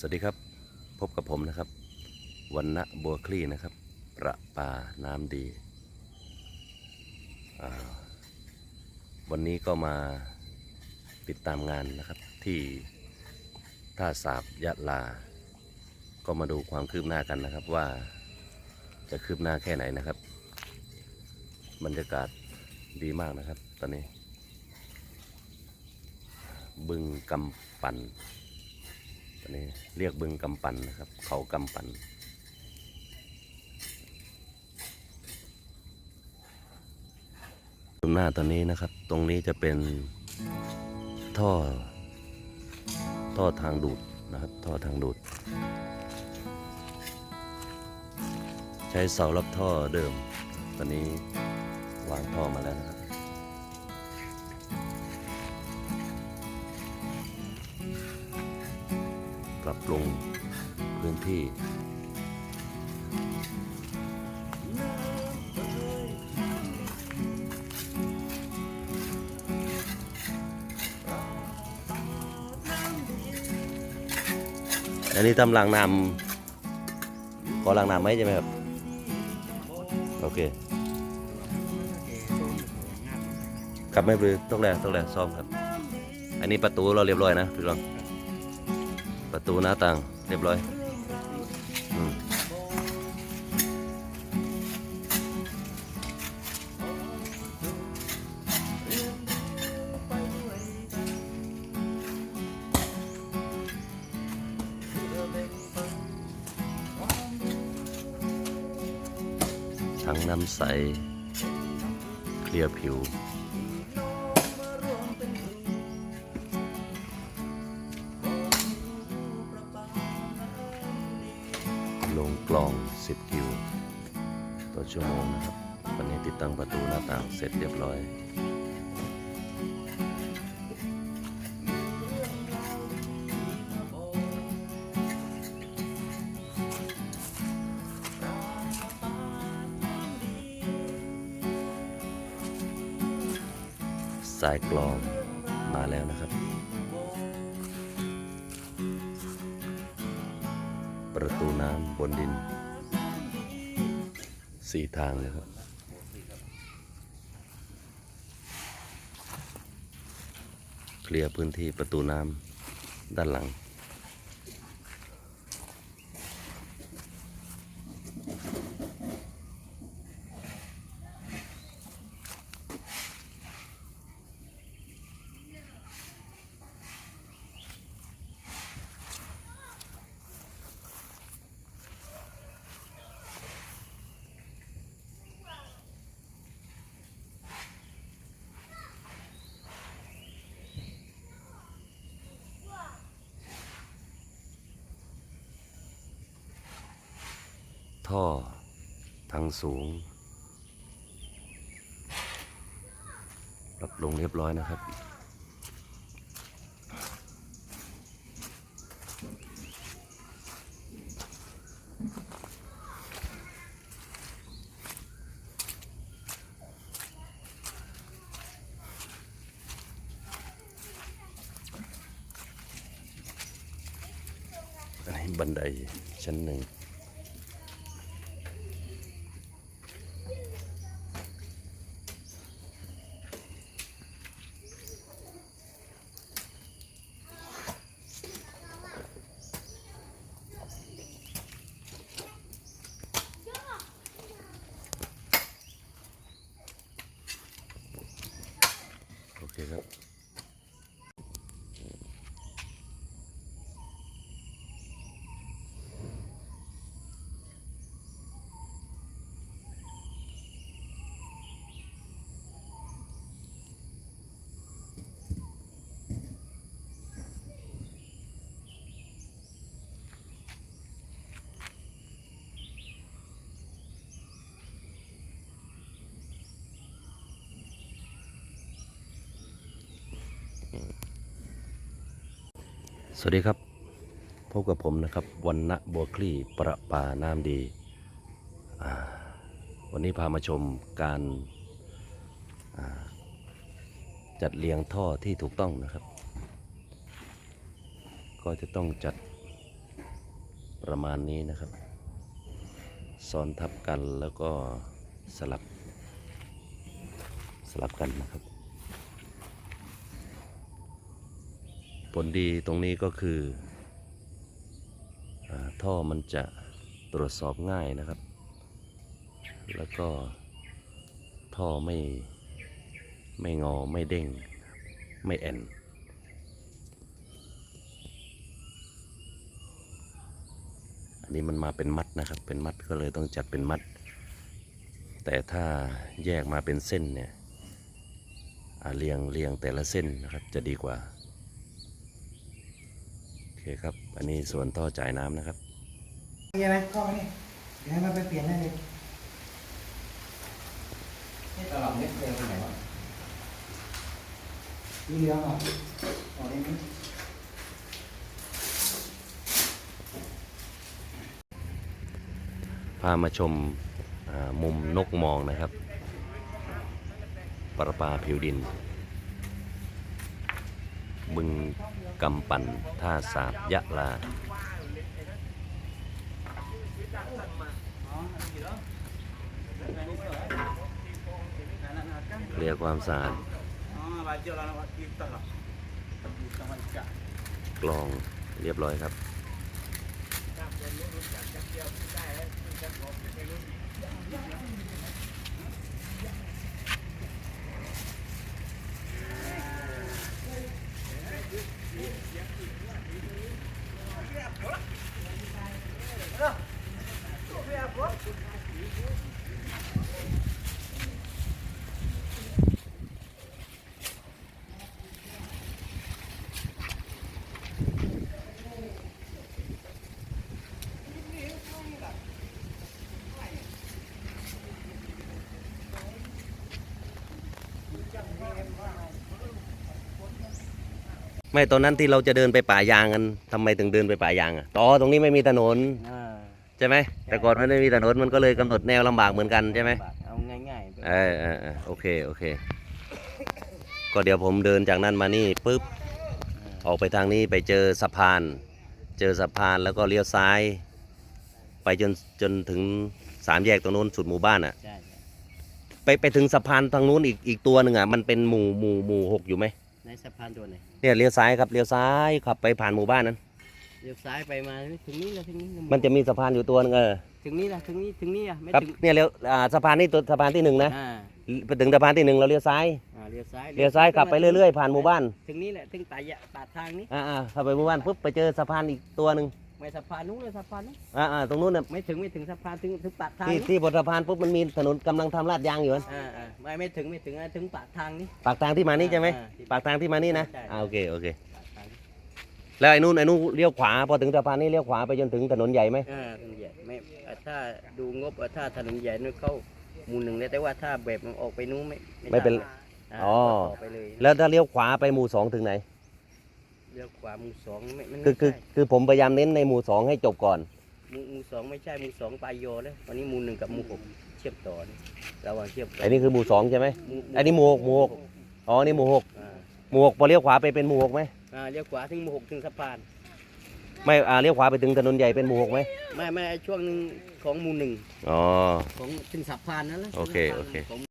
สวัสดีครับ พบกับผมนะครับวันณะบัวคลี่นะครับ ประปาน้ำดี วันนี้ก็มาติดตามงานนะครับที่ท่าสาบยะลา ก็มาดูความคืบหน้ากันนะครับว่าจะคืบหน้าแค่ไหนนะครับ บรรยากาศดีมากนะครับ ตอนนี้ บึงกำปั่น อนนี้เรียกบึงกำปั่นนะครับ เขากำปั่นตรงหน้าตอนนี้นะครับ ตรงนี้จะเป็นท่อ ท่อทางดูดนะครับ ท่อทางดูด ใช้เสารับท่อเดิม ตอนนี้วางท่อมาแล้วนะครับ ปรับปรุงพื้นที่อันนี้ทำรางน้ำขอรางน้ำไหมใช่ไหมครับ โอเคกลับไม่ปลือต้องแรกต้องแรกซ่อมครับ อันนี้ประตูเราเรียบร้อยนะพี่รอง ประตูหน้าต่างเรียบร้อยอืมถังน้ำใส เคลียร์ผิว ลงกลอง 10 กิวต่อชั่วโมงนะครับ วันนี้ติดตั้งประตูหน้าต่างเสร็จเรียบร้อย สายกลองมาแล้วนะครับ ประตูน้ำบนดินสี่ทางเลยครับเคลียร์พื้นที่ประตูน้ำด้านหลัง ท่อ ทางสูงรับลงเรียบร้อยนะครับบันไดชั้นหนึ่ง โอ สวัสดีครับ พบกับผมนะครับวันณะบัวคลี่ประปาน้ำดี วันนี้พามาชมการจัดเรียงท่อที่ถูกต้องนะครับ ก็จะต้องจัดประมาณนี้นะครับ ซ้อนทับกันแล้วก็สลับ สลับกันนะครับ ลดีตรงนี้ก็คืออท่อมันจะตรวจสอบง่ายนะครับ แล้วก็ท่อไม่ไม่งอไม่เด้งไม่แอนอันนี้มันมาเป็นมัดนะครับ เป็นมัดก็เลยต้องจัดเป็นมัด แต่ถ้าแยกมาเป็นเส้นเนี่ยเรียงเรียงแต่ละเส้นนะครับจะดีกว่า คครับ อันนี้ส่วนท่อจ่ายน้ำนะครับใช่ไหมเข้ามานี่เดี๋ยวให้มันไปเปลี่ยนได้เลยนี่ตลับเล็กเลยไปไหนวะสีเหลืองอะอ๋อนี่นี่พามาชมอ่ามุมนกมองนะครับ ประปาผิวดิน บึงกำปั่นท่าสาบยะลาเรียความสะอาดกลองเรียบร้อยครับ ไม่ตอนนั้นที่เราจะเดินไปป่ายางกันทำไมถึงเดินไปป่ายางอะต่อตรงนี้ไม่มีถนนอ่าใช่ไหมแต่ก่อนมันไม่มีถนนมันก็เลยกำหนดแนวลำบากเหมือนกันใช่ไหม เอาง่ายๆเออเออเออโอเค โอเค ก็เดี๋ยวผมเดินจากนั้นมานี่ปุ๊บ ออกไปทางนี้ไปเจอสะพาน เจอสะพานแล้วก็เลี้ยวซ้าย ไปจนจนถึงสามแยกตรงนู้นสุดหมู่บ้านอะ ใช่ไปไปถึงสะพานทางนู้นอีกอีกตัวหนึ่งอะ มันเป็นหมู่หมู่หมู่หกอยู่ไหมในสะพานตัวไหน เนี่ยเลี้ยวซ้ายครับเลี้ยวซ้ายขับไปผ่านหมู่บ้านนั้น เลี้ยวซ้ายไปมาถึงนี่ละถึงนี่ละมันจะมีสะพานอยู่ตัวหนึงเออถึงนี่ละถึงนี่ถึงนี่อะไม่ครับถึงเนี่ยเลี้ยวอ่าสะพานนี่ตัวสะพานที่หนึ่งนะอ่าไปถึงสะพานที่หนึ่งเราเลี้ยวซ้ายอ่าเลี้ยวซ้ายเลี้ยวซ้ายขับไปเรื่อยๆผ่านหมู่บ้านถึงนี่แหละถึงปลายะปาดทางนี้อ่าอ่าขับไปหมู่บ้านปุ๊บไปเจอสะพานอีกตัวหนึ่ง ไม่สะพานนู้นเลยสะพานนู้นอ่าอ่าตรงนู้นน่ะไม่ถึงไม่ถึงสะพานถึงถึงปากทางที่นี้ที่บนสะพานปุ๊บมันมีถนนกำลังทำลาดยางอยู่นะอ่าอ่าไม่ไม่ถึงไม่ถึงอะถึงปากทางนี้ ปากทางที่มานี่ใช่ไหมอ่าที่ปากทางที่มานี่นะใช่ อ่าโอเคโอเค ปากทางนี้แล้วไอ้นู่นไอ้นู่นเลี้ยวขวาพอถึงสะพานนี่เลี้ยวขวาไปจนถึงถนนใหญ่ไหมอ่าถนนใหญ่ไม่อ่าถ้าดูงบอะถ้าถนนใหญ่นู่นเข้าหมู่หนึ่งเลยแต่ว่าถ้าแบบมันออกไปนู้นไม่ไม่เป็น ด้าอ๋อก็ต่อไปเลยแล้วถ้าเลี้ยวขวาไปหมู่สองถึงไหน เลี้ยวขวาหมู่สองไม่มันคือคือไม่ใช่คือผมพยายามเน้นในหมู่สองให้จบก่อน หมู่หมู่สองไม่ใช่หมู่สองปลายโยเลยวันนี้หมู่หนึ่งกับหมู่หกเชื่อมต่อนี่ระหว่างเชื่อมต่ไอ้นี่คือหมู่สองใช่ไหมหมู่อันนี้หมู่หกหมู่หก อ๋อ นี่หมู่หกอ่าหมู่หกพอเลี้ยวขวาไปเป็นหมู่หกไหมอ่าเลี้ยวขวาถึงหมู่หกถึงสะพาน ไม่ อ่า เลี้ยวขวาไปถึงถนนใหญ่เป็นหมู่หกไหมไม่ไม่ไอ้ช่วงหนึ่งของหมู่หนึ่งอ๋อ ของถึงสะพานนั่นแหละโอเคสะพานโอเค ของ